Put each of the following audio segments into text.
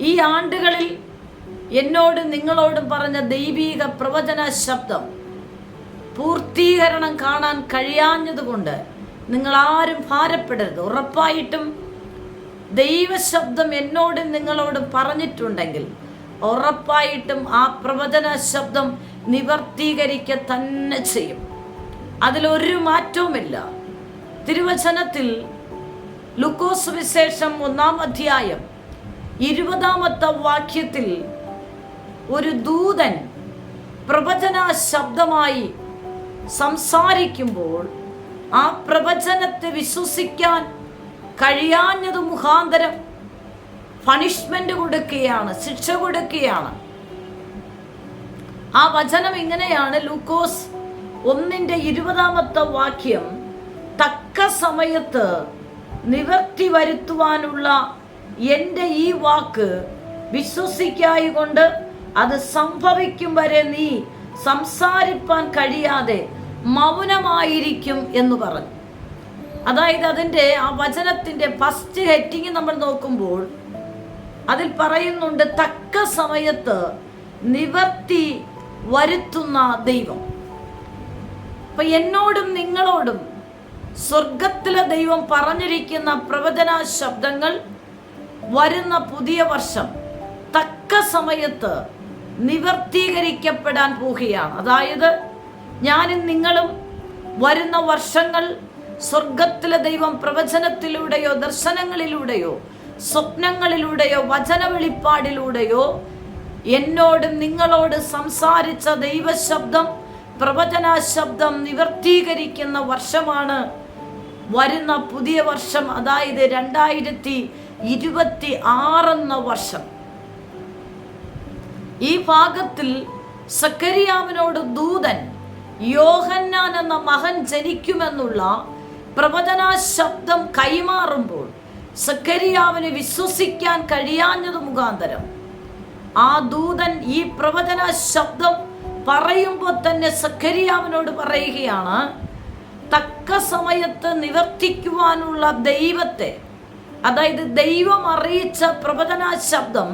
ഈ ആണ്ടുകളിൽ എന്നോടും നിങ്ങളോടും പറഞ്ഞ ദൈവീക പ്രവചന ശബ്ദം പൂർത്തീകരണം കാണാൻ കഴിയാഞ്ഞതുകൊണ്ട് നിങ്ങൾ ആരും ഭാരപ്പെടരുത്. ഉറപ്പായിട്ടും ദൈവശബ്ദം എന്നോടും നിങ്ങളോടും പറഞ്ഞിട്ടുണ്ടെങ്കിൽ ഉറപ്പായിട്ടും ആ പ്രവചന ശബ്ദം നിവർത്തീകരിക്ക തന്നെ ചെയ്യും. അതിലൊരു മാറ്റവുമില്ല. തിരുവചനത്തിൽ ലുക്കോസ് വിശേഷം ഒന്നാം അധ്യായം ഇരുപതാമത്തെ വാക്യത്തിൽ ഒരു ദൂതൻ പ്രവചന ശബ്ദമായി സംസാരിക്കുമ്പോൾ ആ പ്രവചനത്തെ വിശ്വസിക്കാൻ കഴിയാഞ്ഞത് മുഖാന്തരം പണിഷ്മെന്റ് കൊടുക്കുകയാണ് ശിക്ഷ കൊടുക്കുകയാണ്. ആ വചനം ഇങ്ങനെയാണ് ലൂക്കോസ് ഒന്നിന്റെ ഇരുപതാമത്തെ വാക്യം തക്ക സമയത്ത് നിവർത്തി വരുത്തുവാനുള്ള എന്റെ ഈ വാക്ക് വിശ്വസിക്കായി കൊണ്ട് അത് സംഭവിക്കും വരെ നീ സംസാരിപ്പാൻ കഴിയാതെ മൗനമായിരിക്കും എന്ന് പറഞ്ഞു. അതായത് അതിന്റെ ആ വചനത്തിന്റെ ഫസ്റ്റ് ഹെറ്റിങ് നമ്മൾ നോക്കുമ്പോൾ അതിൽ പറയുന്നുണ്ട് തക്ക സമയത്ത് നിവർത്തി വരുത്തുന്ന ദൈവം. അപ്പൊ എന്നോടും നിങ്ങളോടും സ്വർഗത്തിലെ ദൈവം പറഞ്ഞിരിക്കുന്ന പ്രവചന ശബ്ദങ്ങൾ വരുന്ന പുതിയ വർഷം തക്ക സമയത്ത് നിവർത്തീകരിക്കപ്പെടാൻ പോവുകയാണ്. അതായത് ഞാനും നിങ്ങളും വരുന്ന വർഷങ്ങൾ സ്വർഗത്തിലെ ദൈവം പ്രവചനത്തിലൂടെയോ ദർശനങ്ങളിലൂടെയോ സ്വപ്നങ്ങളിലൂടെയോ വചന വെളിപ്പാടിലൂടെയോ എന്നോടും നിങ്ങളോട് സംസാരിച്ച ദൈവശബ്ദം പ്രവചന ശബ്ദം നിവർത്തീകരിക്കുന്ന വർഷമാണ് വരുന്ന പുതിയ വർഷം. അതായത് രണ്ടായിരത്തി ഇരുപത്തി ആറെന്ന വർഷം. ഈ ഭാഗത്തിൽ സക്കരിയാവിനോട് ദൂതൻ യോഹന്നാൻ എന്ന മകൻ ജനിക്കുമെന്നുള്ള പ്രവചന ശബ്ദം കൈമാറുമ്പോൾ സക്കരിയാവിന് വിശ്വസിക്കാൻ കഴിയാഞ്ഞത് മുഖാന്തരം. ആ ദൂതൻ ഈ പ്രവചന ശബ്ദം പറയുമ്പോൾ തന്നെ സക്കരിയാവിനോട് പറയുകയാണ് തക്ക സമയത്ത് നിവർത്തിക്കുവാനുള്ള ദൈവത്തെ അതായത് ദൈവം അറിയിച്ച പ്രവചന ശബ്ദം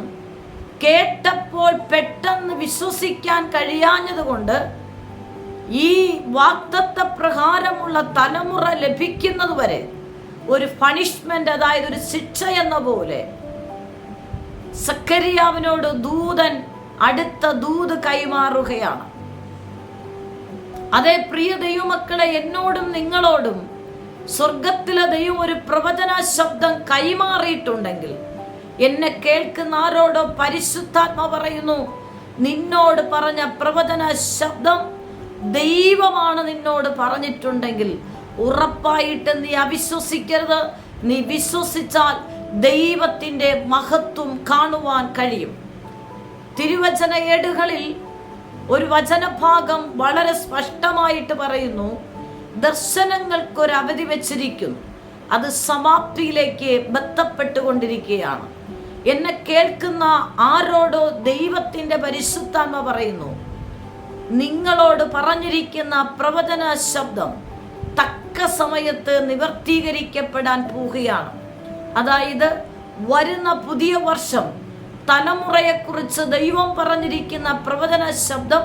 കേട്ടപ്പോൾ പെട്ടെന്ന് വിശ്വസിക്കാൻ കഴിയാഞ്ഞതുകൊണ്ട് ഈ വാക്തത്വ പ്രകാരമുള്ള തലമുറ ലഭിക്കുന്നത് വരെ ഒരു പണിഷ്മെന്റ് അതായത് ഒരു ശിക്ഷ എന്ന പോലെ സക്കരിയാവിനോട് ദൂതൻ അടുത്ത ദൂത് കൈമാറുകയാണ്. അതേ പ്രിയ ദൈവമക്കളെ എന്നോടും നിങ്ങളോടും സ്വർഗത്തിലെ ദൈവം ഒരു പ്രവചന ശബ്ദം കൈമാറിയിട്ടുണ്ടെങ്കിൽ എന്നെ കേൾക്കുന്ന ആരോടോ പരിശുദ്ധാത്മ പറയുന്നു നിന്നോട് പറഞ്ഞ പ്രവചന ശബ്ദം ദൈവമാണ് നിന്നോട് പറഞ്ഞിട്ടുണ്ടെങ്കിൽ ഉറപ്പായിട്ട് നീ അവിശ്വസിക്കരുത്. നീ വിശ്വസിച്ചാൽ ദൈവത്തിന്റെ മഹത്വം കാണുവാൻ കഴിയും. തിരുവചന ഏടുകളിൽ ഒരു വചനഭാഗം വളരെ സ്പഷ്ടമായിട്ട് പറയുന്നു ദർശനങ്ങൾക്കൊരു അവധി വെച്ചിരിക്കുന്നു. അത് സമാപ്തിയിലേക്ക് ബന്ധപ്പെട്ടുകൊണ്ടിരിക്കുകയാണ്. എന്നെ കേൾക്കുന്ന ആരോടോ ദൈവത്തിന്റെ പരിശുദ്ധാത്മ പറയുന്നു നിങ്ങളോട് പറഞ്ഞിരിക്കുന്ന പ്രവചന ശബ്ദം തക്ക സമയത്ത് നിവർത്തീകരിക്കപ്പെടാൻ പോവുകയാണ്. അതായത് വരുന്ന പുതിയ വർഷം തലമുറയെക്കുറിച്ച് ദൈവം പറഞ്ഞിരിക്കുന്ന പ്രവചന ശബ്ദം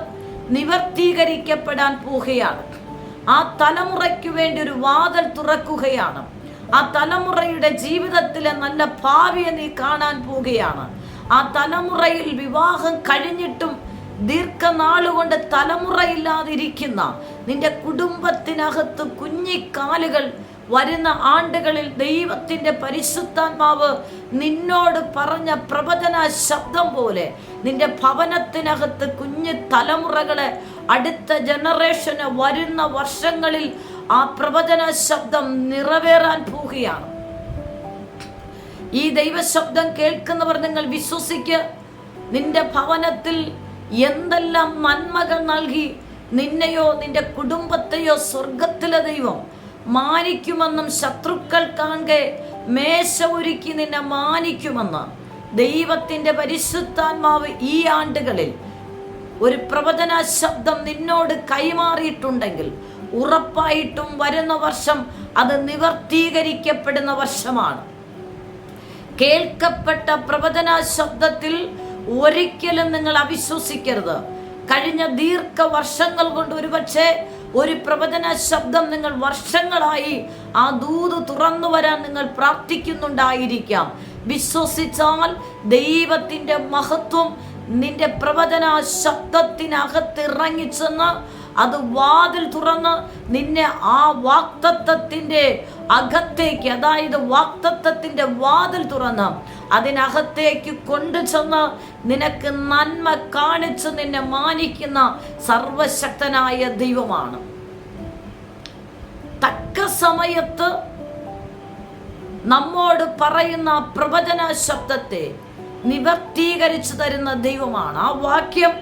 നിവർത്തീകരിക്കപ്പെടാൻ പോവുകയാണ്. ആ തലമുറയ്ക്ക് വേണ്ടി ഒരു വാതൽ തുറക്കുകയാണ്. ആ തലമുറയുടെ ജീവിതത്തിലെ നല്ല ഭാവിയെ നീ കാണാൻ പോവുകയാണ്. ആ തലമുറയിൽ വിവാഹം കഴിഞ്ഞിട്ടും ദീർഘനാളുകൊണ്ട് തലമുറയില്ലാതിരിക്കുന്ന നിന്റെ കുടുംബത്തിനകത്ത് കുഞ്ഞിക്കാലുകൾ വരുന്ന ആണ്ടുകളിൽ ദൈവത്തിന്റെ പരിശുദ്ധാത്മാവ് നിന്നോട് പറഞ്ഞ പ്രവചന ശബ്ദം പോലെ നിന്റെ ഭവനത്തിനകത്ത് കുഞ്ഞു തലമുറകളെ അടുത്ത ജനറേഷന് വരുന്ന വർഷങ്ങളിൽ ആ പ്രവചന ശബ്ദം നിറവേറാൻ പോവുകയാണ്. ഈ ദൈവശബ്ദം കേൾക്കുന്നവർ നിങ്ങൾ വിശ്വസിക്ക്. നിന്റെ ഭവനത്തിൽ എന്തെല്ലാം നന്മകൾ നൽകി നിന്നെയോ നിന്റെ കുടുംബത്തെയോ സ്വർഗത്തിലെ ദൈവം മാനിക്കുമെന്നും ശത്രുക്കൾ കാണെ മേശ ഒരുക്കി നിന്നെ മാനിക്കുമെന്ന് ദൈവത്തിന്റെ പരിശുദ്ധാത്മാവ് ഈ ആണ്ടുകളിൽ ഒരു പ്രവചന ശബ്ദം നിന്നോട് കൈമാറിയിട്ടുണ്ടെങ്കിൽ ഉറപ്പായിട്ടും വരുന്ന വർഷം അത് നിവർത്തീകരിക്കപ്പെടുന്ന വർഷമാണ്. കേൾക്കപ്പെട്ട പ്രവചന ശബ്ദത്തിൽ ഒരിക്കലും നിങ്ങൾ അവിശ്വസിക്കരുത്. കഴിഞ്ഞ ദീർഘ വർഷങ്ങൾ കൊണ്ട് ഒരുപക്ഷെ ഒരു പ്രവചന ശബ്ദം നിങ്ങൾ വർഷങ്ങളായി ആ ദൂത് തുറന്നു വരാൻ നിങ്ങൾ പ്രാർത്ഥിക്കുന്നുണ്ടായിരിക്കാം. വിശ്വസിച്ചാൽ ദൈവത്തിന്റെ മഹത്വം നിന്റെ പ്രവചന ശബ്ദത്തിനകത്ത് ഇറങ്ങിച്ചെന്ന് അത് വാതിൽ തുറന്ന് നിന്നെ ആ വാക്തത്വത്തിന്റെ അകത്തേക്ക് അതായത് വാക്തത്വത്തിന്റെ വാതിൽ തുറന്ന് അതിനകത്തേക്ക് കൊണ്ടുചെന്ന് നിനക്ക് നന്മ കാണിച്ച് നിന്നെ മാനിക്കുന്ന സർവശക്തനായ ദൈവമാണ്. തക്ക സമയത്ത് നമ്മോട് പറയുന്ന പ്രവചന ശബ്ദത്തെ നിവർത്തീകരിച്ചു തരുന്ന ദൈവമാണ്. ആ വാക്യം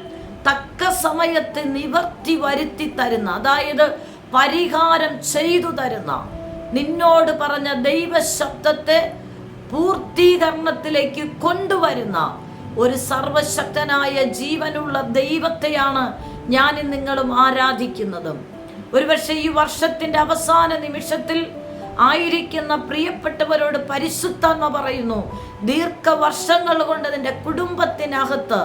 തക്ക സമയത്ത് നിവർത്തി വരുത്തി തരുന്ന അതായത് പരിഹാരം ചെയ്തു തരുന്ന നിന്നോട് പറഞ്ഞ ദൈവശബ്ദത്തെ പൂർത്തീകരണത്തിലേക്ക് കൊണ്ടുവരുന്ന ഒരു സർവശക്തനായ ജീവനുള്ള ദൈവത്തെയാണ് ഞാൻ നിങ്ങളും ആരാധിക്കുന്നതും. ഒരുപക്ഷെ ഈ വർഷത്തിന്റെ അവസാന നിമിഷത്തിൽ ആയിരിക്കുന്ന പ്രിയപ്പെട്ടവരോട് പരിശുദ്ധാത്മ പറയുന്നു. ദീർഘവർഷങ്ങൾ കൊണ്ട് നിന്റെ കുടുംബത്തിനകത്ത്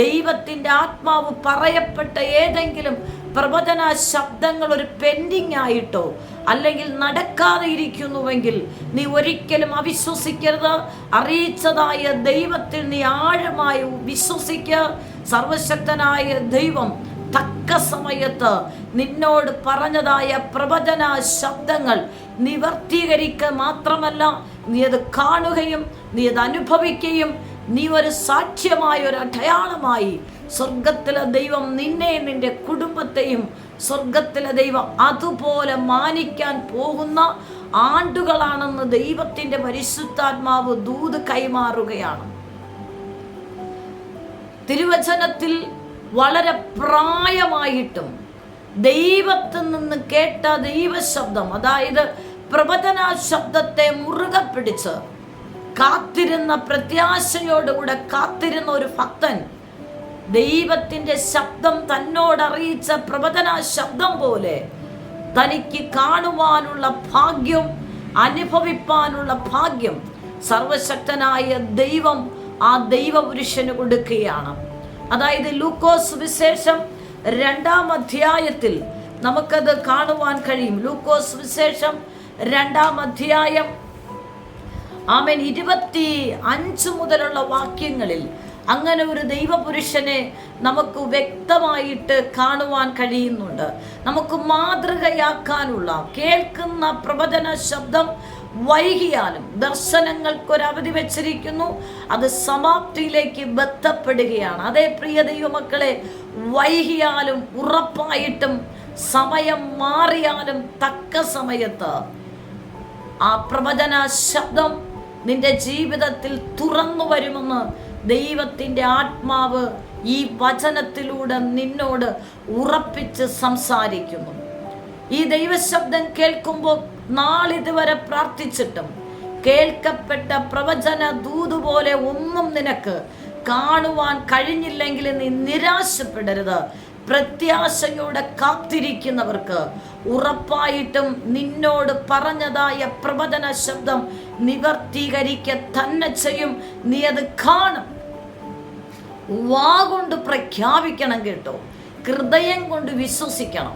ദൈവത്തിന്റെ ആത്മാവ് പറയപ്പെട്ട ഏതെങ്കിലും പ്രവചന ശബ്ദങ്ങൾ ഒരു പെൻഡിങ് ആയിട്ടോ അല്ലെങ്കിൽ നടക്കാതെ ഇരിക്കുന്നുവെങ്കിൽ നീ ഒരിക്കലും അവിശ്വസിക്കരുത്. അറിയിച്ചതായ ദൈവത്തിൽ നീ ആഴമായി വിശ്വസിക്കുക സർവശക്തനായ ദൈവം തക്ക സമയത്ത് നിന്നോട് പറഞ്ഞതായ പ്രവചന ശബ്ദങ്ങൾ നിവർത്തീകരിക്കുക മാത്രമല്ല നീ അത് കാണുകയും നീ അത് അനുഭവിക്കുകയും നീ ഒരു സാക്ഷ്യമായ ഒരു അടയാളമായി സ്വർഗത്തിലെ ദൈവം നിന്നെയും നിന്റെ കുടുംബത്തെയും സ്വർഗത്തിലെ ദൈവം അതുപോലെ മാനിക്കാൻ പോകുന്ന ആണ്ടുകളാണെന്ന് ദൈവത്തിന്റെ പരിശുദ്ധാത്മാവ് ദൂത് കൈമാറുകയാണ്. തിരുവചനത്തിൽ വളരെ പ്രായമായിട്ടും ദൈവത്തിൽ നിന്ന് കേട്ട ദൈവശബ്ദം അതായത് പ്രവചന ശബ്ദത്തെ മുറുകെ പിടിച്ച് കാത്തിരുന്ന പ്രത്യാശയോടുകൂടെ കാത്തിരുന്ന ഒരു ഭക്തൻ ദൈവത്തിന്റെ ശബ്ദം തന്നോടറിയിച്ച പ്രവചന ശബ്ദം പോലെ തനിക്ക് കാണുവാനുള്ള ഭാഗ്യം അനുഭവിപ്പാനുള്ള ഭാഗ്യം സർവശക്തനായ ദൈവം ആ ദൈവപുരുഷന് കൊടുക്കുകയാണ്. അതായത് ലൂക്കോസ് വിശേഷം രണ്ടാം അധ്യായത്തിൽ നമുക്കത് കാണുവാൻ കഴിയും. ലൂക്കോസ് വിശേഷം രണ്ടാം അധ്യായം. ആമൻ. ഇരുപത്തി അഞ്ച് മുതലുള്ള വാക്യങ്ങളിൽ അങ്ങനെ ഒരു ദൈവപുരുഷനെ നമുക്ക് വ്യക്തമായിട്ട് കാണുവാൻ കഴിയുന്നുണ്ട്. നമുക്ക് മാതൃകയാക്കാനുള്ള കേൾക്കുന്ന പ്രവചന ശബ്ദം വൈകിയാലും ദർശനങ്ങൾക്കൊരവധി വെച്ചിരിക്കുന്നു. അത് സമാപ്തിയിലേക്ക് ബന്ധപ്പെടുകയാണ്. അതേ പ്രിയ ദൈവമക്കളെ വൈകിയാലും ഉറപ്പായിട്ടും സമയം മാറിയാലും തക്ക സമയത്ത് ആ പ്രവചന ശബ്ദം നിന്റെ ജീവിതത്തിൽ തുറന്നു വരുമെന്ന് ദൈവത്തിന്റെ ആത്മാവ് ഈ വചനത്തിലൂടെ നിന്നോട് ഉറപ്പിച്ച് സംസാരിക്കുന്നു. ഈ ദൈവശബ്ദം കേൾക്കുമ്പോൾ നാളിതുവരെ പ്രാർത്ഥിച്ചിട്ടും കേൾക്കപ്പെട്ട പ്രവചന ദൂതുപോലെ ഒന്നും നിനക്ക് കാണുവാൻ കഴിഞ്ഞില്ലെങ്കിൽ നീ നിരാശപ്പെടരുത്. പ്രത്യാശയോടെ കാത്തിരിക്കുന്നവർക്ക് ഉറപ്പായിട്ടും നിന്നോട് പറഞ്ഞതായ പ്രവചന ശബ്ദം നിവർത്തീകരിക്ക തന്നെ ചെയ്യും. നീ അത് കാണും. വാ കൊണ്ട് പ്രഖ്യാപിക്കണം കേട്ടോ. ഹൃദയം കൊണ്ട് വിശ്വസിക്കണം.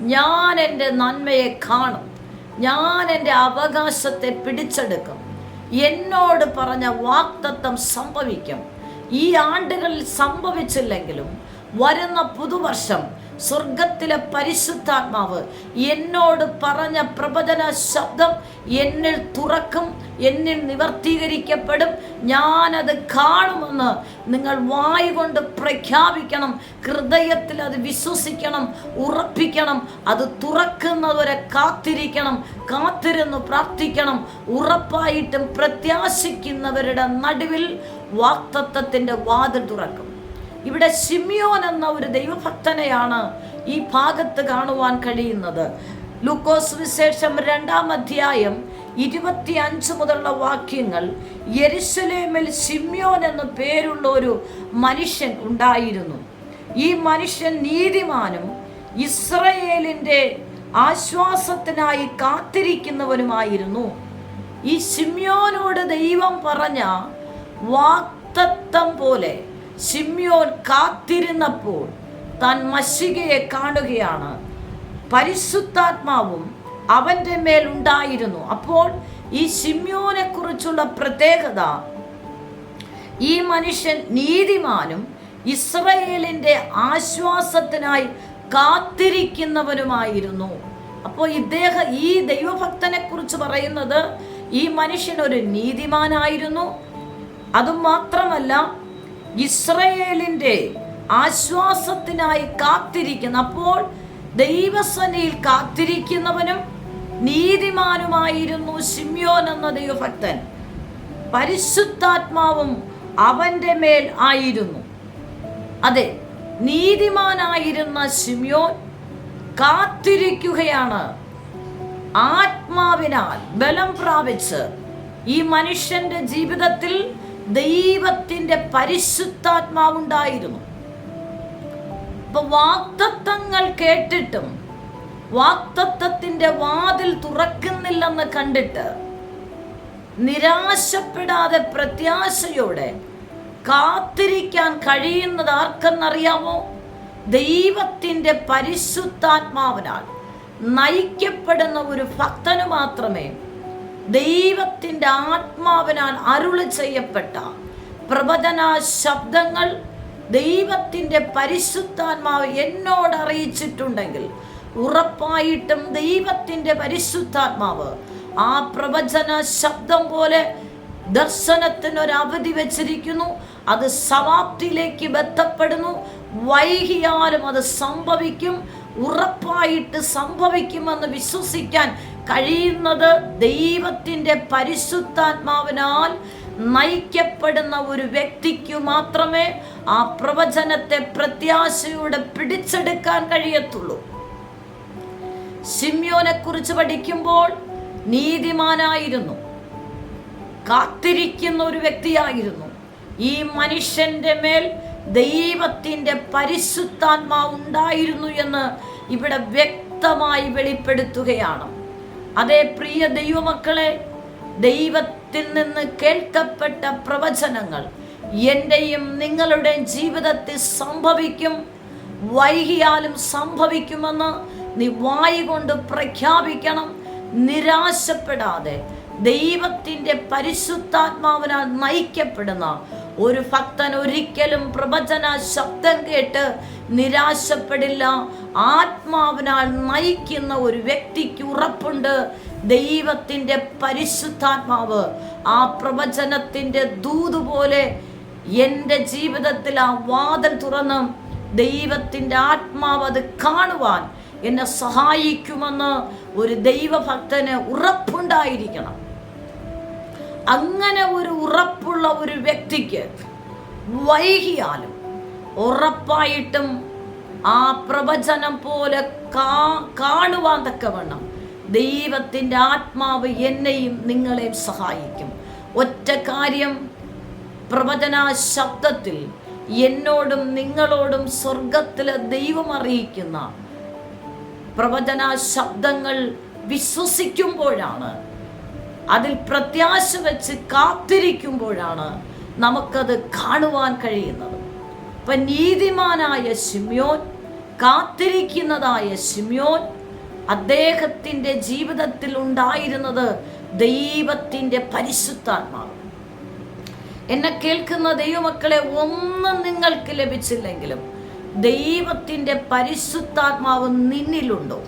ഞാൻ എന്റെ നന്മയെ കാണും. ഞാൻ എന്റെ അവകാശത്തെ പിടിച്ചെടുക്കും. എന്നോട് പറഞ്ഞ വാക്തത്വം സംഭവിക്കും. ഈ ആണ്ടുകളിൽ സംഭവിച്ചില്ലെങ്കിലും വരുന്ന പുതുവർഷം സ്വർഗത്തിലെ പരിശുദ്ധാത്മാവ് എന്നോട് പറഞ്ഞ പ്രവചന ശബ്ദം എന്നിൽ തുറക്കും എന്നിൽ നിവർത്തീകരിക്കപ്പെടും. ഞാനത് കാണുമെന്ന് നിങ്ങൾ വായ് കൊണ്ട് പ്രഖ്യാപിക്കണം ഹൃദയത്തിൽ അത് വിശ്വസിക്കണം ഉറപ്പിക്കണം. അത് തുറക്കുന്നതുവരെ കാത്തിരിക്കണം കാത്തിരുന്ന് പ്രാർത്ഥിക്കണം. ഉറപ്പായിട്ടും പ്രത്യാശിക്കുന്നവരുടെ നടുവിൽ വാക്തത്വത്തിന്റെ വാതിൽ തുറക്കും. ഇവിടെ ഷിമിയോൻ എന്ന ഒരു ദൈവഭക്തനെയാണ് ഈ ഭാഗത്ത് കാണുവാൻ കഴിയുന്നത്. ലൂക്കോസ് വിശേഷം രണ്ടാം അധ്യായം ഇരുപത്തി അഞ്ച് മുതലുള്ള വാക്യങ്ങൾ യെരുസലേമിൽ ഷിമ്യോൻ എന്ന പേരുള്ള ഒരു മനുഷ്യൻ ഉണ്ടായിരുന്നു. ഈ മനുഷ്യൻ നീതിമാനും ഇസ്രയേലിന്റെ ആശ്വാസത്തിനായി കാത്തിരിക്കുന്നവനുമായിരുന്നു. ഈ ഷിമ്യോനോട് ദൈവം പറഞ്ഞ വാക്തത്വം പോലെ ഷിമ്യോൻ കാത്തിരുന്നപ്പോൾ താൻ മഷികയെ കാണുകയാണ്. പരിശുദ്ധാത്മാവും അവന്റെ മേൽ ഉണ്ടായിരുന്നു. അപ്പോൾ ഈ ഷിമ്യോനെ കുറിച്ചുള്ള പ്രത്യേകത ഈ മനുഷ്യൻ നീതിമാനും ഇസ്രയേലിന്റെ ആശ്വാസത്തിനായി കാത്തിരിക്കുന്നവനുമായിരുന്നു. അപ്പോൾ ഇദ്ദേഹം ഈ ദൈവഭക്തനെ കുറിച്ച് പറയുന്നത് ഈ മനുഷ്യൻ ഒരു നീതിമാനായിരുന്നു. അതും മാത്രമല്ല ഇസ്രയേലിന്റെ ആശ്വാസത്തിനായി കാത്തിരിക്കുന്ന അപ്പോൾ ദൈവസനയിൽ കാത്തിരിക്കുന്നവനും നീതിമാനുമായിരുന്നു ശിമ്യോൻ എന്ന ദൈവഭക്തൻ. പരിശുദ്ധാത്മാവും അവന്റെ മേൽ ആയിരുന്നു. അതെ നീതിമാനായിരുന്ന ശിമ്യോൻ കാത്തിരിക്കുകയാണ്. ആത്മാവിനാൽ ബലം പ്രാപിച്ച് ഈ മനുഷ്യന്റെ ജീവിതത്തിൽ ദൈവത്തിന്റെ പരിശുദ്ധാത്മാവുണ്ടായിരുന്നു. ഇപ്പൊ വാക്തത്വങ്ങൾ കേട്ടിട്ടും വാക്തത്വത്തിന്റെ വാതിൽ തുറക്കുന്നില്ലെന്ന് കണ്ടിട്ട് നിരാശപ്പെടാതെ പ്രത്യാശയോടെ കാത്തിരിക്കാൻ കഴിയുന്നത് ആർക്കെന്നറിയാമോ? ദൈവത്തിന്റെ പരിശുദ്ധാത്മാവിനാൽ നയിക്കപ്പെടുന്ന ഒരു ഭക്തന് മാത്രമേ ദൈവത്തിന്റെ ആത്മാവിനാൽ അരുളി ചെയ്യപ്പെട്ട പ്രവചന ശബ്ദങ്ങൾ ദൈവത്തിന്റെ പരിശുദ്ധാത്മാവ് എന്നോട് അറിയിച്ചിട്ടുണ്ടെങ്കിൽ ഉറപ്പായിട്ടും ദൈവത്തിന്റെ പരിശുദ്ധാത്മാവ് ആ പ്രവചന ശബ്ദം പോലെ ദർശനത്തിന് ഒരു അവധി വെച്ചിരിക്കുന്നു. അത് സമാപ്തിയിലേക്ക് ബന്ധപ്പെടുന്നു. വൈകിയാലും അത് സംഭവിക്കും. ഉറപ്പായിട്ട് സംഭവിക്കുമെന്ന് വിശ്വസിക്കാൻ കഴിയുന്നത് ദൈവത്തിന്റെ പരിശുദ്ധാത്മാവിനാൽ നയിക്കപ്പെടുന്ന ഒരു വ്യക്തിക്ക് മാത്രമേ ആ പ്രവചനത്തെ പ്രത്യാശയോടെ പിടിച്ചെടുക്കാൻ കഴിയത്തുള്ളൂ. സിമ്യോനെ കുറിച്ച് പഠിക്കുമ്പോൾ നീതിമാനായിരുന്നു. കാത്തിരിക്കുന്ന ഒരു വ്യക്തിയായിരുന്നു. ഈ മനുഷ്യന്റെ മേൽ ദൈവത്തിന്റെ പരിശുദ്ധാത്മാവ് ഉണ്ടായിരുന്നു എന്ന് ഇവിടെ വ്യക്തമായി വെളിപ്പെടുത്തുകയാണ്. അതേ പ്രിയ ദൈവമക്കളെ ദൈവത്തിൽ നിന്ന് കേൾക്കപ്പെട്ട പ്രവചനങ്ങൾ എന്റെയും നിങ്ങളുടെയും ജീവിതത്തിൽ സംഭവിക്കും വൈകിയാലും സംഭവിക്കുമെന്ന് നീ വായി കൊണ്ട് പ്രഖ്യാപിക്കണം. നിരാശപ്പെടാതെ ദൈവത്തിന്റെ പരിശുദ്ധാത്മാവിനാൽ നയിക്കപ്പെടുന്ന ഒരു ഭക്തൻ ഒരിക്കലും പ്രവചന ശബ്ദം കേട്ട് നിരാശപ്പെടില്ല. ആത്മാവിനാൽ നയിക്കുന്ന ഒരു വ്യക്തിക്ക് ഉറപ്പുണ്ട്. ദൈവത്തിന്റെ പരിശുദ്ധാത്മാവ് ആ പ്രവചനത്തിന്റെ ദൂതുപോലെ എന്റെ ജീവിതത്തിൽ ആ വാതിൽ തുറന്ന് ദൈവത്തിന്റെ ആത്മാവ് അത് കാണുവാൻ എന്നെ സഹായിക്കുമെന്ന് ഒരു ദൈവഭക്തന് ഉറപ്പുണ്ടായിരിക്കണം. അങ്ങനെ ഒരു ഉറപ്പുള്ള ഒരു വ്യക്തിക്ക് വൈകിയാലും ഉറപ്പായിട്ടും ആ പ്രവചനം പോലെ കാ കാണുവാൻ തക്കവണ്ണം ദൈവത്തിന്റെ ആത്മാവ് എന്നെയും നിങ്ങളെയും സഹായിക്കും. ഒറ്റ കാര്യം പ്രവചന ശബ്ദത്തിൽ എന്നോടും നിങ്ങളോടും സ്വർഗത്തിലെ ദൈവം അറിയിക്കുന്ന പ്രവചന ശബ്ദങ്ങൾ വിശ്വസിക്കുമ്പോഴാണ് അതിൽ പ്രത്യാശ വെച്ച് കാത്തിരിക്കുമ്പോഴാണ് നമുക്കത് കാണുവാൻ കഴിയുന്നത്. ഇപ്പൊ നീതിമാനായ ശിമ്യോൻ കാത്തിരിക്കുന്നതായ ശിമ്യോൻ അദ്ദേഹത്തിന്റെ ജീവിതത്തിൽ ഉണ്ടായിരുന്നത് ദൈവത്തിന്റെ പരിശുദ്ധാത്മാവ്. എന്നെ കേൾക്കുന്ന ദൈവമക്കളെ ഒന്നും നിങ്ങൾക്ക് ലഭിച്ചില്ലെങ്കിലും ദൈവത്തിന്റെ പരിശുദ്ധാത്മാവ് നിന്നിലുണ്ടോ?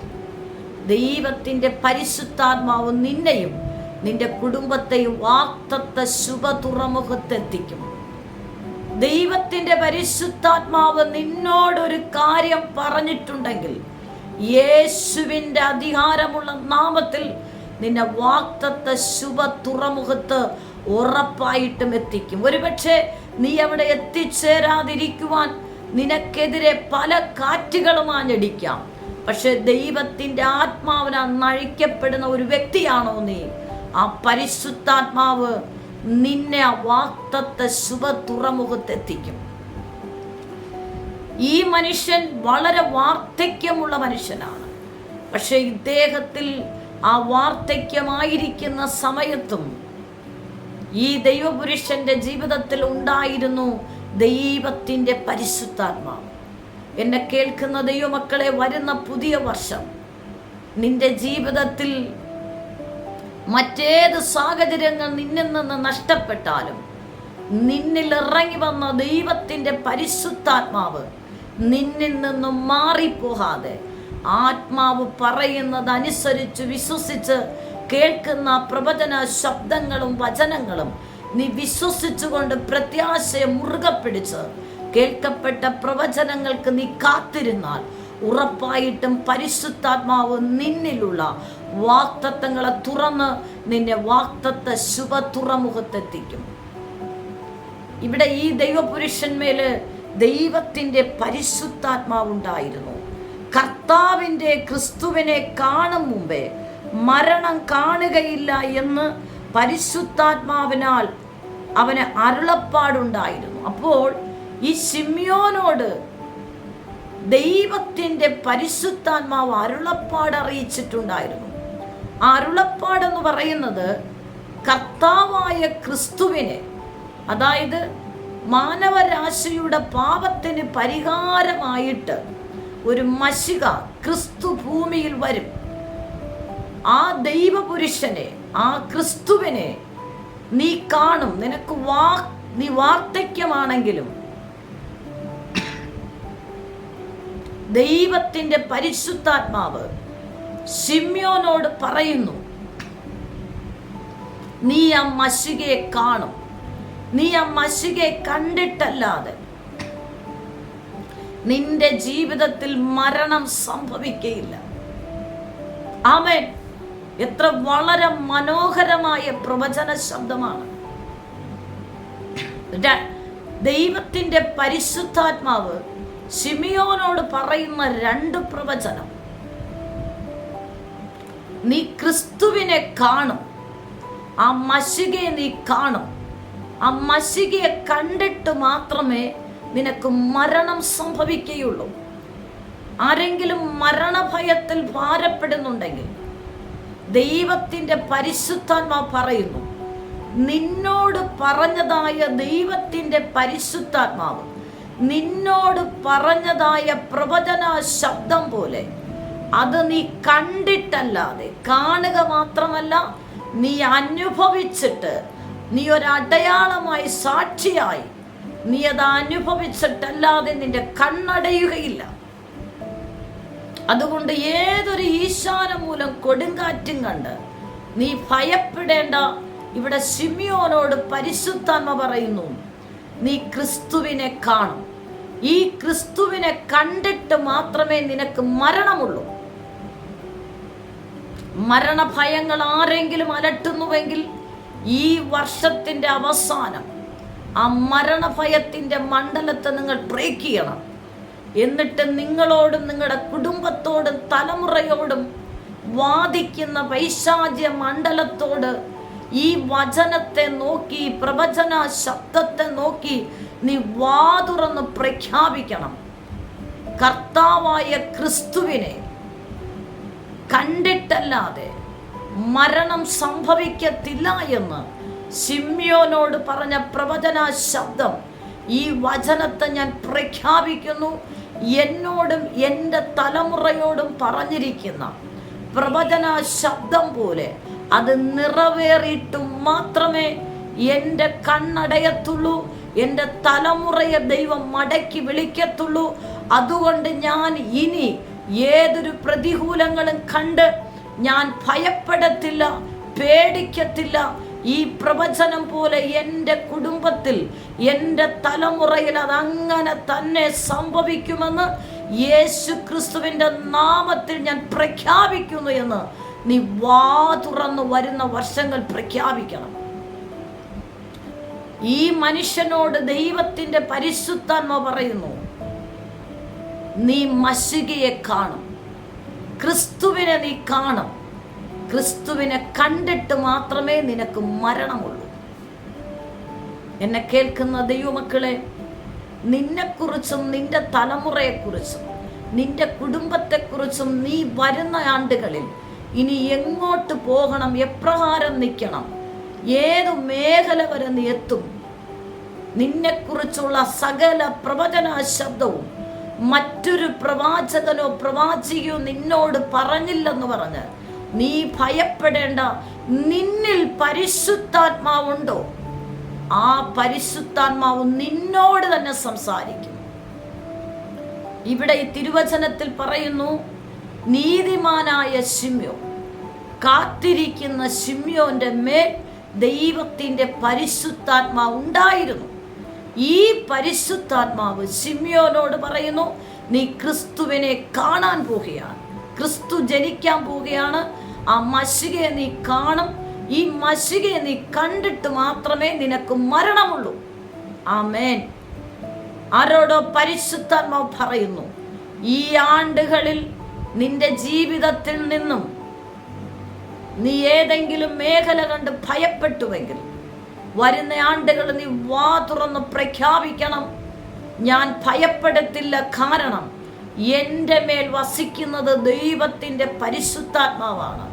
ദൈവത്തിന്റെ പരിശുദ്ധാത്മാവ് നിന്നെയും നിന്റെ കുടുംബത്തെയും വാക്തത്വ ശുഭ തുറമുഖത്തെത്തിക്കും ദൈവത്തിന്റെ പരിശുദ്ധാത്മാവ് നിന്നോടൊരു കാര്യം പറഞ്ഞിട്ടുണ്ടെങ്കിൽ യേശുവിന്റെ അധികാരമുള്ള നാമത്തിൽ നിന്നെ വാക്തത്വ ശുഭ തുറമുഖത്ത് ഉറപ്പായിട്ടും എത്തിക്കും. ഒരുപക്ഷെ നീ അവിടെ എത്തിച്ചേരാതിരിക്കുവാൻ നിനക്കെതിരെ പല കാറ്റുകളും ആഞ്ഞടിക്കാം. പക്ഷെ ദൈവത്തിന്റെ ആത്മാവിനാൽ നഴിക്കപ്പെടുന്ന ഒരു വ്യക്തിയാണോ നീ? ആ പരിശുദ്ധാത്മാവ് നിന്നെ ആ വാക്തത്തെ ശുഭ തുറമുഖത്തെത്തിക്കും ഈ മനുഷ്യൻ വളരെ വാർദ്ധക്യമുള്ള മനുഷ്യനാണ്. പക്ഷെ ഇദ്ദേഹത്തിൽ ആ വാർദ്ധക്യമായിരിക്കുന്ന സമയത്തും ഈ ദൈവപുരുഷന്റെ ജീവിതത്തിൽ ഉണ്ടായിരുന്നു ദൈവത്തിന്റെ പരിശുദ്ധാത്മാവ്. എന്നെ കേൾക്കുന്ന ദൈവമക്കളെ വരുന്ന പുതിയ വർഷം നിന്റെ ജീവിതത്തിൽ മറ്റേത് സാഹചര്യങ്ങൾ നിന്നിൽ നിന്ന് നഷ്ടപ്പെട്ടാലും നിന്നിൽ ഇറങ്ങി വന്ന ദൈവത്തിന്റെ പരിശുദ്ധാത്മാവ് നിന്നിൽ നിന്നും മാറിപ്പോകാതെ ആത്മാവ് പറയുന്നത് അനുസരിച്ച് വിശ്വസിച്ച് കേൾക്കുന്ന പ്രവചന ശബ്ദങ്ങളും വചനങ്ങളും നീ വിശ്വസിച്ചുകൊണ്ട് പ്രത്യാശയെ മുറുകെ പിടിച്ച് കേൾക്കപ്പെട്ട പ്രവചനങ്ങൾക്ക് നീ കാത്തിരുന്നാൽ ഉറപ്പായിട്ടും പരിശുദ്ധാത്മാവ് നിന്നിലുള്ള വാക്തത്വങ്ങളെ തുറന്ന് നിന്റെ വാക്തത്വ ശുഭ തുറമുഖത്തെത്തിക്കും ഇവിടെ ഈ ദൈവപുരുഷന്മേൽ ദൈവത്തിന്റെ പരിശുദ്ധാത്മാവുണ്ടായിരുന്നു. കർത്താവിന്റെ ക്രിസ്തുവിനെ കാണും മുമ്പേ മരണം കാണുകയില്ല എന്ന് പരിശുദ്ധാത്മാവിനാൽ അവന് അരുളപ്പാടുണ്ടായിരുന്നു. അപ്പോൾ ഈ ശിമ്യോനോട് ദൈവത്തിന്റെ പരിശുദ്ധാത്മാവ് അരുളപ്പാട് അറിയിച്ചിട്ടുണ്ടായിരുന്നു അരുളപ്പാടെന്ന് പറയുന്നത് കർത്താവായ ക്രിസ്തുവിനെ അതായത് മാനവരാശിയുടെ പാപത്തിന് പരിഹാരമായിട്ട് ഒരു മഷിക ക്രിസ്തു ഭൂമിയിൽ വരും. ആ ദൈവപുരുഷനെ ആ ക്രിസ്തുവിനെ നീ കാണും. നിനക്ക് വാ നീ വാർദ്ധക്യമാണെങ്കിലും ദൈവത്തിന്റെ പരിശുദ്ധാത്മാവ് ഷിമ്യോനോട് പറയുന്നു നീ ആ മഷികയെ കാണും. നീ ആ മഷികയെ കണ്ടിട്ടല്ലാതെ നിന്റെ ജീവിതത്തിൽ മരണം സംഭവിക്കയില്ല. ആമേൻ. എത്ര വളരെ മനോഹരമായ പ്രവചന ശബ്ദമാണ്. ദൈവത്തിന്റെ പരിശുദ്ധാത്മാവ് ഷിമിയോനോട് പറയുന്ന രണ്ട് പ്രവചനം. നീ ക്രിസ്തുവിനെ കാണും. ആ മഷികയെ നീ കാണും. ആ മഷികയെ കണ്ടിട്ട് മാത്രമേ നിനക്ക് മരണം സംഭവിക്കുകയുള്ളൂ. ആരെങ്കിലും മരണഭയത്തിൽ ഭാരപ്പെടുന്നുണ്ടെങ്കിൽ ദൈവത്തിന്റെ പരിശുദ്ധാത്മാ പറയുന്നു നിന്നോട് പറഞ്ഞതായ ദൈവത്തിന്റെ പരിശുദ്ധാത്മാവ് നിന്നോട് പറഞ്ഞതായ പ്രവചന ശബ്ദം പോലെ അത് നീ കണ്ടിട്ടല്ലാതെ കാണുക മാത്രമല്ല നീ അനുഭവിച്ചിട്ട് നീ ഒരടയാളമായി സാക്ഷിയായി. നീ അത് അനുഭവിച്ചിട്ടല്ലാതെ നിന്റെ കണ്ണടയുകയില്ല. അതുകൊണ്ട് ഏതൊരു ഈശാന മൂലം കൊടുങ്കാറ്റും കണ്ട് നീ ഭയപ്പെടേണ്ട. ഇവിടെ സിമിയോനോട് പരിശുദ്ധാത്മ പറയുന്നു നീ ക്രിസ്തുവിനെ കാണും. ഈ ക്രിസ്തുവിനെ കണ്ടിട്ട് മാത്രമേ നിനക്ക് മരണമുള്ളൂ. മരണഭയങ്ങൾ ആരെങ്കിലും അലട്ടുന്നുവെങ്കിൽ ഈ വർഷത്തിന്റെ അവസാനം ആ മരണഭയത്തിന്റെ മണ്ഡലത്തെ നിങ്ങൾ ബ്രേക്ക് ചെയ്യണം. എന്നിട്ട് നിങ്ങളോടും നിങ്ങളുടെ കുടുംബത്തോടും തലമുറയോടും വാദിക്കുന്ന പൈശാച്യ മണ്ഡലത്തോട് ഈ വചനത്തെ നോക്കി പ്രവചന ശബ്ദത്തെ നോക്കി നീ വാതുറന്ന് പ്രഖ്യാപിക്കണം. കർത്താവായ ക്രിസ്തുവിനെ കണ്ടിട്ടല്ലാതെ മരണം സംഭവിക്കത്തില്ല എന്ന് സിമ്യോനോട് പറഞ്ഞ പ്രവചന ശബ്ദം ഈ വചനത്തെ ഞാൻ പ്രഖ്യാപിക്കുന്നു. എന്നോടും എന്റെ തലമുറയോടും പറഞ്ഞിരിക്കുന്ന പ്രവചന ശബ്ദം പോലെ അത് നിറവേറിയിട്ടും മാത്രമേ എന്റെ കണ്ണടയത്തുള്ളൂ എന്റെ തലമുറയെ ദൈവം മടക്കി വിളിക്കത്തുള്ളൂ. അതുകൊണ്ട് ഞാൻ ഇനി ഏതൊരു പ്രതികൂലങ്ങളും കണ്ട് ഞാൻ ഭയപ്പെടത്തില്ല പേടിക്കത്തില്ല. ഈ പ്രവചനം പോലെ എന്റെ കുടുംബത്തിൽ എന്റെ തലമുറയിൽ അതങ്ങനെ തന്നെ സംഭവിക്കുമെന്ന് യേശു ക്രിസ്തുവിന്റെ നാമത്തിൽ ഞാൻ പ്രഖ്യാപിക്കുന്നു എന്ന് നീ വാ തുറന്നു വരുന്ന വർഷങ്ങൾ പ്രഖ്യാപിക്കണം. ഈ മനുഷ്യനോട് ദൈവത്തിന്റെ പരിശുദ്ധാത്മ പറയുന്നു നീ മഷികയെ കാണും. ക്രിസ്തുവിനെ നീ കാണും. ക്രിസ്തുവിനെ കണ്ടിട്ട് മാത്രമേ നിനക്ക് മരണമുള്ളൂ. എന്നെ കേൾക്കുന്ന ദൈവമക്കളെ നിന്നെക്കുറിച്ചും നിന്റെ തലമുറയെക്കുറിച്ചും നിന്റെ കുടുംബത്തെക്കുറിച്ചും നീ വരുന്ന ആണ്ടുകളിൽ ഇനി എങ്ങോട്ട് പോകണം എപ്രകാരം നിൽക്കണം ഏത് മേഖല വരെ നീ എത്തും? നിന്നെക്കുറിച്ചുള്ള സകല പ്രവചന ശബ്ദവും മറ്റൊരു പ്രവാചകനോ പ്രവാചികയോ നിന്നോട് പറഞ്ഞില്ലെന്ന് പറഞ്ഞ് നീ ഭയപ്പെടേണ്ട നിന്നിൽ പരിശുദ്ധാത്മാവുണ്ടോ? ആ പരിശുദ്ധാത്മാവ് നിന്നോട് തന്നെ സംസാരിക്കും. ഇവിടെ ഈ തിരുവചനത്തിൽ പറയുന്നു നീതിമാനായ ശിമ്യോ കാത്തിരിക്കുന്ന ശിമ്യോന്റെ മേൽ ദൈവത്തിന്റെ പരിശുദ്ധാത്മാവ് ഉണ്ടായിരുന്നു. ഈ പരിശുദ്ധാത്മാവ് ശിമ്യോനോട് പറയുന്നു നീ ക്രിസ്തുവിനെ കാണാൻ പോവുകയാണ്. ക്രിസ്തു ജനിക്കാൻ പോവുകയാണ്. ആ മഷികയെ നീ കാണും. ഈ മഷികയെ നീ കണ്ടിട്ട് മാത്രമേ നിനക്ക് മരണമുള്ളൂ. ആമേൻ. ആരോടോ പരിശുദ്ധാത്മാവ് പറയുന്നു ഈ ആണ്ടുകളിൽ നിന്റെ ജീവിതത്തിൽ നിന്നും നീ ഏതെങ്കിലും മേഖല കണ്ട് ഭയപ്പെട്ടുവെങ്കിൽ വരുന്ന ആണ്ടുകൾ നീ വാ തുറന്ന് പ്രഖ്യാപിക്കണം. ഞാൻ ഭയപ്പെടത്തില്ല കാരണം എന്റെ മേൽ വസിക്കുന്നത് ദൈവത്തിന്റെ പരിശുദ്ധാത്മാവാണ്.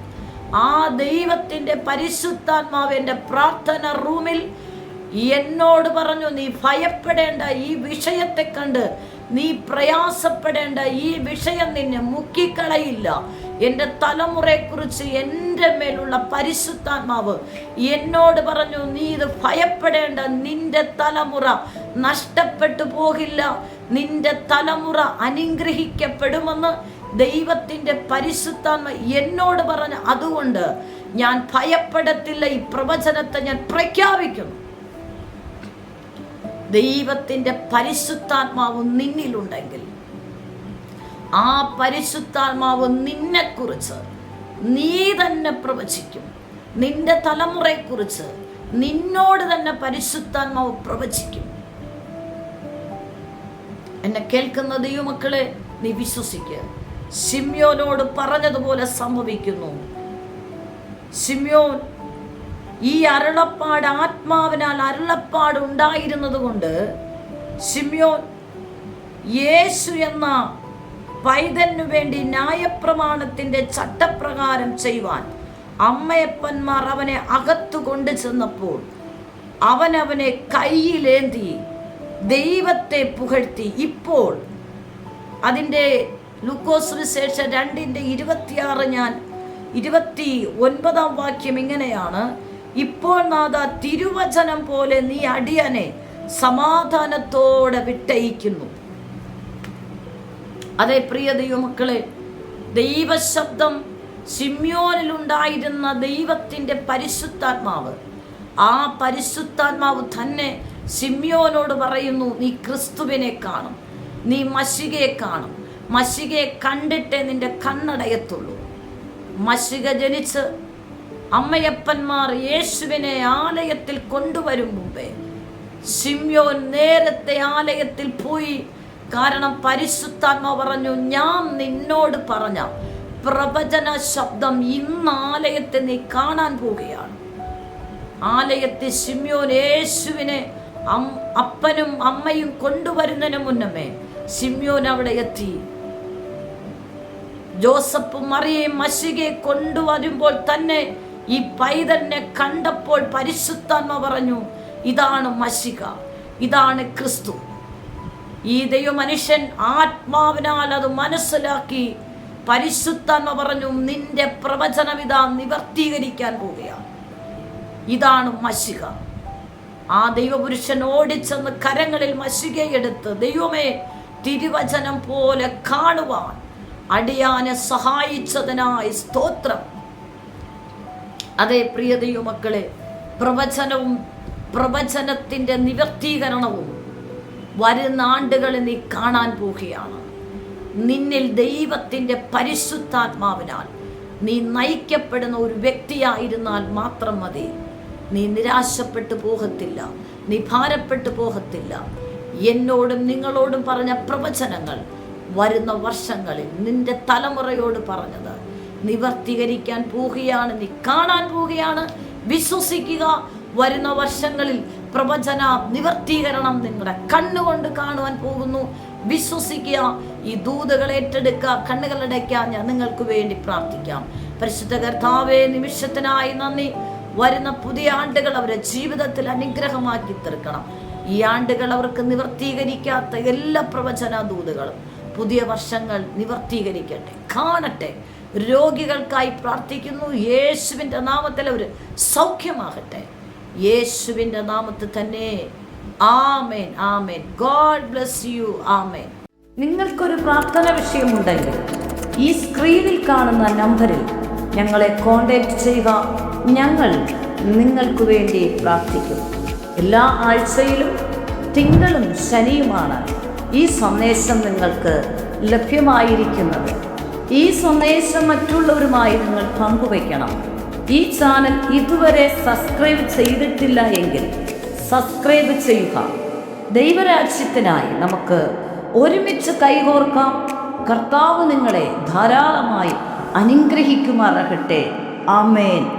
ആ ദൈവത്തിന്റെ പരിശുദ്ധാത്മാവ് എന്റെ പ്രാർത്ഥന റൂമിൽ എന്നോട് പറഞ്ഞു നീ ഭയപ്പെടേണ്ട ഈ വിഷയത്തെ കണ്ട് നീ പ്രയാസപ്പെടേണ്ട ഈ വിഷയം നിന്നെ മുക്കിക്കളയില്ല. എന്റെ തലമുറയെക്കുറിച്ച് എന്റെ മേലുള്ള പരിശുദ്ധാത്മാവ് എന്നോട് പറഞ്ഞു നീ ഇത് ഭയപ്പെടേണ്ട. നിന്റെ തലമുറ നഷ്ടപ്പെട്ടു പോകില്ല. നിന്റെ തലമുറ അനുഗ്രഹിക്കപ്പെടുമെന്ന് ദൈവത്തിന്റെ പരിശുദ്ധാത്മ എന്നോട് പറഞ്ഞു അതുകൊണ്ട് ഞാൻ ഭയപ്പെടത്തില്ല. ഈ പ്രവചനത്തെ ഞാൻ പ്രഖ്യാപിക്കുന്നു. ദൈവത്തിന്റെ പരിശുദ്ധാത്മാവ് നിന്നിലുണ്ടെങ്കിൽ ആ പരിശുദ്ധാത്മാവ് നിന്നെക്കുറിച്ച് നീ തന്നെ പ്രവചിക്കും. നിന്റെ തലമുറയെക്കുറിച്ച് നിന്നോട് തന്നെ പരിശുദ്ധാത്മാവ് പ്രവചിക്കും. എന്നെ കേൾക്കുന്ന ദൈവമക്കളെ നീ വിശ്വസിക്കുക സിമ്യോനോട് പറഞ്ഞതുപോലെ സംഭവിക്കുന്നു. സിമ്യോൻ ഈ അരുളപ്പാട് ആത്മാവിനാൽ അരുളപ്പാട് ഉണ്ടായിരുന്നത് കൊണ്ട് സിമ്യോൻ യേശു എന്ന പൈതലിനു വേണ്ടി ന്യായപ്രമാണത്തിന്റെ ചട്ടപ്രകാരം ചെയ്യുവാൻ അമ്മയപ്പന്മാർ അവനെ അകത്തു കൊണ്ടു ചെന്നപ്പോൾ അവനവനെ അവനെ കയ്യിലേന്തി ദൈവത്തെ പുകഴ്ത്തി. ഇപ്പോൾ അതിന്റെ ലൂക്കോസ് വിശേഷ രണ്ടിന്റെ ഇരുപത്തിയാറ് ഞാൻ ഇരുപത്തി ഒൻപതാം വാക്യം ഇങ്ങനെയാണ്. ഇപ്പോൾ നാഥ തിരുവചനം പോലെ നീ അടിയനെ സമാധാനത്തോടെ വിട്ടയിക്കുന്നു. അതെ പ്രിയ ദൈവമക്കളെ ദൈവശബ്ദം സിമ്യോനിലുണ്ടായിരുന്ന ദൈവത്തിന്റെ പരിശുദ്ധാത്മാവ്. ആ പരിശുദ്ധാത്മാവ് തന്നെ സിമ്യോനോട് പറയുന്നു നീ ക്രിസ്തുവിനെ കാണും നീ മഷികയെ കാണും. മഷികയെ കണ്ടിട്ടേ നിന്റെ കണ്ണടയത്തുള്ളൂ. മഷിക ജനിച്ച് അമ്മയപ്പന്മാർ യേശുവിനെ ആലയത്തിൽ കൊണ്ടുവരും മുമ്പേ സിമ്യോൻ നേരത്തെ ആലയത്തിൽ പോയി കാരണം പരിശുദ്ധാത്മ പറഞ്ഞു ഞാൻ നിന്നോട് പറഞ്ഞ പ്രവചന ശബ്ദം ഇന്ന് ആലയത്തെ നീ കാണാൻ പോവുകയാണ്. ആലയത്തെ സിമ്യോൻ യേശുവിനെ അപ്പനും അമ്മയും കൊണ്ടുവരുന്നതിന് മുന്നമേ സിമ്യോൻ അവിടെ എത്തി. ജോസഫ് മറിയെ മഷികെ കൊണ്ടുവരുമ്പോൾ തന്നെ ഈ പൈതലിനെ കണ്ടപ്പോൾ പരിശുദ്ധാത്മ പറഞ്ഞു ഇതാണ് മഷിക ഇതാണ് ക്രിസ്തു. ഈ ദൈവമനുഷ്യൻ ആത്മാവിനാൽ അത് മനസ്സിലാക്കി പരിശുദ്ധാത്മ പറഞ്ഞു നിന്റെ പ്രവചനവിധ നിവർത്തീകരിക്കാൻ പോവുകയാണ്. ഇതാണ് മഷിക. ആ ദൈവപുരുഷൻ ഓടിച്ചെന്ന് കരങ്ങളിൽ മഷികയെടുത്ത് ദൈവമേ തിരുവചനം പോലെ കാണുവാൻ അടിയാനെ സഹായിച്ചതിനായി സ്തോത്രം. അതേ പ്രിയ ദൈവമക്കളെ പ്രവചനവും പ്രവചനത്തിന്റെ നിവർത്തീകരണവും വരുന്ന ആണ്ടുകളിൽ നീ കാണാൻ പോവുകയാണ്. നിന്നിൽ ദൈവത്തിന്റെ പരിശുദ്ധാത്മാവിനാൽ നീ നയിക്കപ്പെടുന്ന ഒരു വ്യക്തിയായിരുന്നാൽ മാത്രം മതി. നീ നിരാശപ്പെട്ടു പോകത്തില്ല. നീ ഭാരപ്പെട്ടു പോകത്തില്ല. എന്നോടും നിങ്ങളോടും പറഞ്ഞ പ്രവചനങ്ങൾ വരുന്ന വർഷങ്ങളിൽ നിന്റെ തലമുറയോട് പറഞ്ഞത് നിവർത്തീകരിക്കാൻ പോവുകയാണ് നീ കാണാൻ പോവുകയാണ്. വിശ്വസിക്കുക വരുന്ന വർഷങ്ങളിൽ പ്രവചന നിവർത്തീകരണം നിങ്ങളുടെ കണ്ണുകൊണ്ട് കാണുവാൻ പോകുന്നു. വിശ്വസിക്കുക. ഈ ദൂതകൾ ഏറ്റെടുക്കുക കണ്ണുകളടയ്ക്കാൻ ഞാൻ നിങ്ങൾക്ക് വേണ്ടി പ്രാർത്ഥിക്കാം. പരിശുദ്ധ കർത്താവേ നിമിഷത്തിനായി നന്ദി. വരുന്ന പുതിയ ആണ്ടുകൾ അവരുടെ ജീവിതത്തിൽ അനുഗ്രഹമാക്കി തീർക്കണം. ഈ ആണ്ടുകൾ അവർക്ക് നിവർത്തീകരിക്കാത്ത എല്ലാ പ്രവചന ദൂതുകളും പുതിയ വർഷങ്ങൾ നിവർത്തീകരിക്കട്ടെ കാണട്ടെ. രോഗികൾക്കായി പ്രാർത്ഥിക്കുന്നു. യേശുവിന്റെ നാമത്തിൽ അവർ സൗഖ്യമാകട്ടെ. യേശുവിന്റെ നാമത്തിൽ തന്നെ. ആമേൻ ആമേൻ. God bless you. ആമേൻ. നിങ്ങൾക്കൊരു പ്രാർത്ഥന വിഷയമുണ്ടെങ്കിൽ ഈ സ്ക്രീനിൽ കാണുന്ന നമ്പറിൽ ഞങ്ങളെ കോൺടാക്റ്റ് ചെയ്യുക. ഞങ്ങൾ നിങ്ങൾക്ക് വേണ്ടി പ്രാർത്ഥിക്കും. എല്ലാ ആഴ്ചയിലും തിങ്കളും ശനിയുമാണ് ഈ സന്ദേശം നിങ്ങൾക്ക് ലഭ്യമായിരിക്കുന്നത്. ഈ സന്ദേശം മറ്റുള്ളവരുമായി നിങ്ങൾ പങ്കുവയ്ക്കണം. ഈ ചാനൽ ഇതുവരെ സബ്സ്ക്രൈബ് ചെയ്തിട്ടില്ല എങ്കിൽ സബ്സ്ക്രൈബ് ചെയ്യുക. ദൈവരാജ്യത്തിനായി നമുക്ക് ഒരുമിച്ച് കൈകോർക്കാം. കർത്താവ് നിങ്ങളെ ധാരാളമായി അനുഗ്രഹിക്കുമാറാകട്ടെ. ആമേൻ.